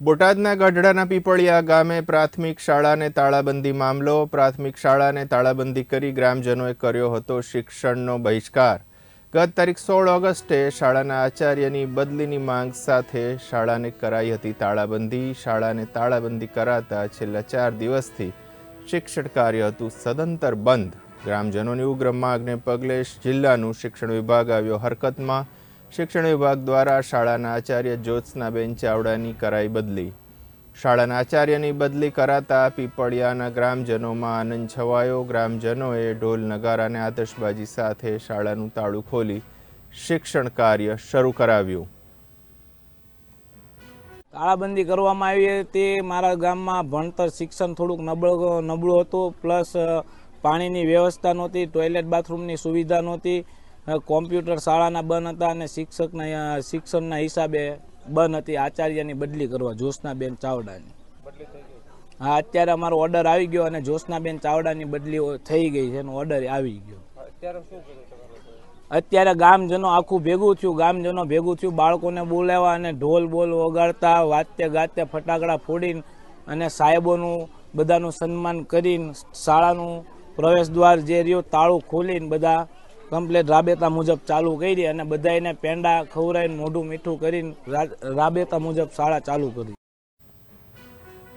બોટાદના ગઢડાના પીપળિયા ગામે પ્રાથમિક શાળાને તાળાબંધી મામલો. પ્રાથમિક શાળાને તાળાબંધી કરી ગ્રામજનોએ કર્યો હતો શિક્ષણનો બહિષ્કાર. ગત તારીખ સોળ ઓગસ્ટે શાળાના આચાર્યની બદલીની માંગ સાથે શાળાને કરાઈ હતી તાળાબંધી. શાળાને તાળાબંધી કરાતા છેલ્લા ચાર દિવસથી શિક્ષણ કાર્ય હતું સદંતર બંધ. ગ્રામજનોની ઉગ્ર માંગને પગલે જિલ્લાનું શિક્ષણ વિભાગ આવ્યો હરકતમાં. શિક્ષણ વિભાગ દ્વારા શાળાના આચાર્ય જ્યોત્સનાબેન ચાવડાની કરાઈ બદલી. શાળાના આચાર્યની બદલી કરાતા પીપળિયાના ગ્રામજનોમાં આનંદ છવાયો. ગ્રામજનોએ ઢોલ નગારાને આતશબાજી સાથે શાળાનું તાળું ખોલી શિક્ષણ કાર્ય શરૂ કરાવ્યું. તાળાબંધી કરવામાં આવી તે મારા ગામમાં ભણતર શિક્ષણ થોડુંક નબળું નબળું હતું. પ્લસ પાણીની વ્યવસ્થા નહોતી, ટોયલેટ, બાથરૂમની સુવિધા નહોતી. કોમ્પ્યુટર શાળાના બંધ હતા અને શિક્ષકના શિક્ષણના હિસાબે બંધ હતી. આચાર્યની બદલી કરવા જ્યોત્સનાબેન ચાવડાની. હા અત્યારે અમારો ઓર્ડર આવી ગયો અને જોશનાબેન ચાવડાની બદલી થઈ ગઈ છે ઓર્ડર આવી ગયો. અત્યારે ગામજનો આખું ભેગું થયું. ગામજનો ભેગું થયું. બાળકોને બોલાવવા અને ઢોલ બોલ વગાડતા વાતે ગાતે ફટાકડા ફોડીને અને સાહેબોનું બધાનું સન્માન કરીને શાળાનું પ્રવેશ દ્વાર જે રહ્યું તાળું ખોલીને બધા કમ્પ્લેટ રાબેતા મુજબ ચાલુ કરી અને બધાને પેંડા, ખવડાવીને મોઢું મીઠું કરીને રાબેતા મુજબ શાળા ચાલુ કરી.